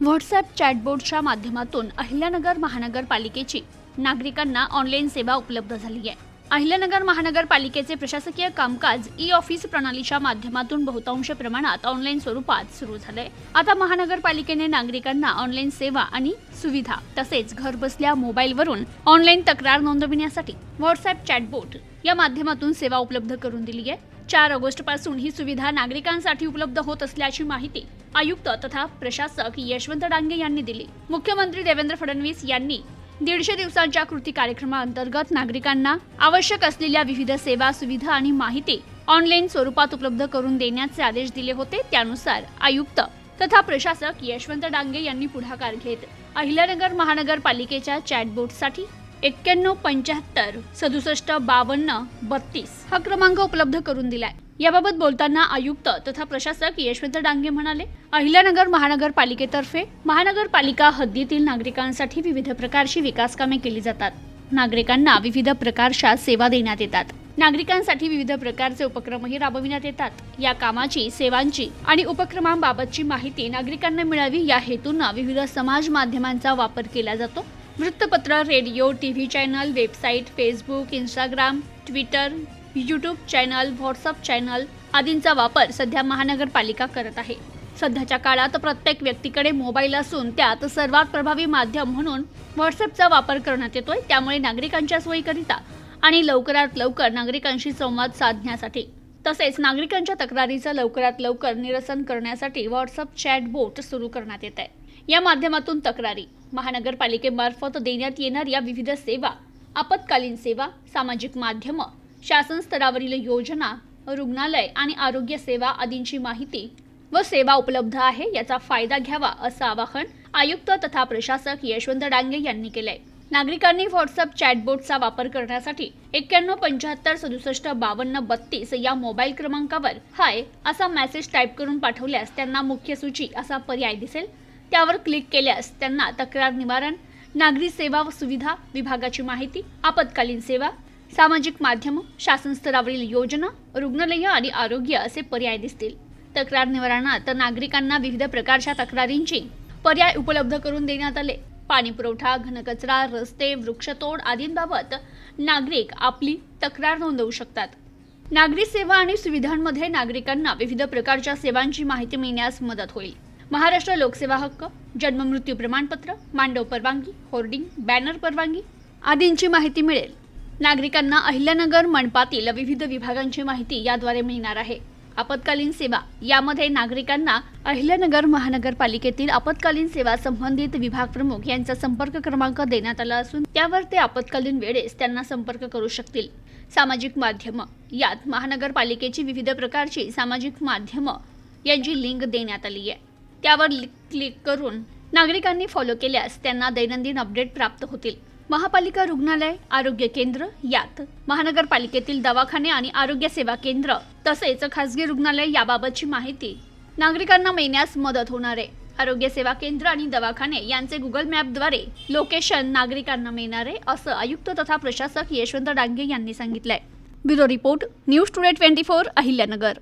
WhatsApp चॅटबोर्डच्या माध्यमातून अहिल्यानगर महानगरपालिकेची नागरिकांना ऑनलाईन सेवा उपलब्ध झाली आहे. अहिल्यानगर महानगरपालिकेचे प्रशासकीय कामकाज ई ऑफिस प्रणालीच्या माध्यमातून बहुतांश प्रमाणात ऑनलाईन स्वरूपात सुरू झाले. आता महानगरपालिकेने नागरिकांना ऑनलाईन सेवा आणि सुविधा तसेच घरबसल्या मोबाईलवरून ऑनलाईन तक्रार नोंदविण्यासाठी व्हॉट्सॲप चॅटबोट या माध्यमातून सेवा उपलब्ध करून दिली आहे. चार ऑगस्टपासून ही सुविधा नागरिकांसाठी उपलब्ध होत असल्याची माहिती आयुक्त तथा प्रशासक यशवंत डांगे यांनी दिली. मुख्यमंत्री देवेंद्र फडणवीस यांनी दीडशे दिवसांच्या कृती कार्यक्रमाअंतर्गत नागरिकांना आवश्यक असलेल्या विविध सेवा सुविधा आणि माहिती ऑनलाईन स्वरूपात उपलब्ध करून देण्याचे आदेश दिले होते त्यानुसार आयुक्त तथा प्रशासक यशवंत डांगे यांनी पुढाकार घेत अहिल्यानगर महानगरपालिकेच्या चॅटबोटसाठी एक्क्याण्णव पंच्याहत्तर सदुसष्ट बावन्न बत्तीस हा क्रमांक उपलब्ध करून दिलाय. याबाबत बोलताना आयुक्त तथा प्रशासक यशवंत डांगे म्हणाले अहिल्यानगर महानगरपालिकेतर्फे महानगरपालिका हद्दीतील नागरिकांसाठी विविध प्रकारची विकास कामे केली जातात. नागरिकांना विविध प्रकारच्या सेवा देण्यात येतात. नागरिकांसाठी विविध प्रकारचे उपक्रमही राबविण्यात येतात. या कामाची सेवांची आणि उपक्रमांबाबतची माहिती नागरिकांना मिळावी या हेतूनं विविध समाज माध्यमांचा वापर केला जातो. वृत्तपत्र radio T V channel website Facebook Instagram Twitter YouTube channel WhatsApp channel आदींचा वापर सध्या महानगरपालिका करत आहे. सध्याच्या काळात प्रत्येक व्यक्तीकडे मोबाईल असून त्यात सर्वात प्रभावी माध्यम म्हणून व्हॉट्सअपचा वापर करण्यात येतोय त्यामुळे नागरिकांच्या सोयीकरिता आणि लवकरात लवकर नागरिकांशी संवाद साधण्यासाठी तसेच नागरिकांच्या तक्रारीचं लवकरात लवकर निरसन करण्यासाठी व्हॉट्सअप चॅट बोट सुरू करण्यात येत आहे. या माध्यमातून तक्रारी महानगरपालिकेमार्फत देण्यात येणाऱ्या विविध सेवा आपत्कालीन सेवा सामाजिक माध्यमं शासन स्तरावरील योजना रुग्णालय आणि आरोग्य सेवा आदींची माहिती व सेवा उपलब्ध आहे याचा फायदा घ्यावा असं आवाहन आयुक्त तथा प्रशासक यशवंत डांगे यांनी केलंय. नागरिकांनी व्हॉट्सअप चॅटबोटचा वापर करण्यासाठी एक्क्याण्णव पंच्याहत्तर सदुसष्ट बावन्न बत्तीस या मोबाईल क्रमांकावर हाय असा मेसेज टाईप करून पाठवल्यास त्यांना मुख्य सूची असा पर्याय दिसेल. त्यावर क्लिक केल्यास त्यांना तक्रार निवारण नागरी सेवा व सुविधा विभागाची माहिती आपत्कालीन सेवा सामाजिक माध्यम शासन स्तरावरील योजना रुग्णालयं आणि आरोग्य असे पर्याय दिसतील. तक्रार निवारणात नागरिकांना विविध प्रकारच्या तक्रारींची पर्याय उपलब्ध करून देण्यात आले. पाणी पुरवठा घनकचरा रस्ते वृक्षतोड आदींबाबत नागरिक आपली तक्रार नोंदवू शकतात. नागरी सेवा आणि सुविधांमध्ये नागरिकांना विविध प्रकारच्या सेवांची माहिती मिळण्यास मदत होईल. महाराष्ट्र लोकसेवा हक्क जन्ममृत्यू प्रमाणपत्र मांडव परवानगी होर्डिंग बॅनर परवानगी आदींची माहिती मिळेल. नागरिकांना अहिल्यानगर मनपातील विविध विभागांची माहिती याद्वारे मिळणार आहे. आपत्कालीन सेवा यामध्ये नागरिकांना अहिल्यानगर महानगरपालिकेतील आपत्कालीन सेवा संबंधित विभाग प्रमुख यांचा संपर्क क्रमांक देण्यात आला असून त्यावर ते आपत्कालीन वेळेस त्यांना संपर्क करू शकतील. सामाजिक माध्यम यात महानगरपालिकेची विविध प्रकारची सामाजिक माध्यम यांची लिंक देण्यात आली आहे. त्यावर लि- क्लिक करून नागरिकांनी फॉलो केल्यास त्यांना दैनंदिन अपडेट प्राप्त होतील. महापालिका रुग्णालय आरोग्य केंद्र यात महानगरपालिकेतील दवाखाने आणि आरोग्य सेवा केंद्र तसेच खासगी रुग्णालय याबाबतची माहिती नागरिकांना मिळण्यास मदत होणार आहे. आरोग्य सेवा केंद्र आणि दवाखाने यांचे गुगल मॅपद्वारे लोकेशन नागरिकांना मिळणार आहे असं आयुक्त तथा प्रशासक यशवंत डांगे यांनी सांगितलंय. Bureau report news today twenty four Ahilyanagar.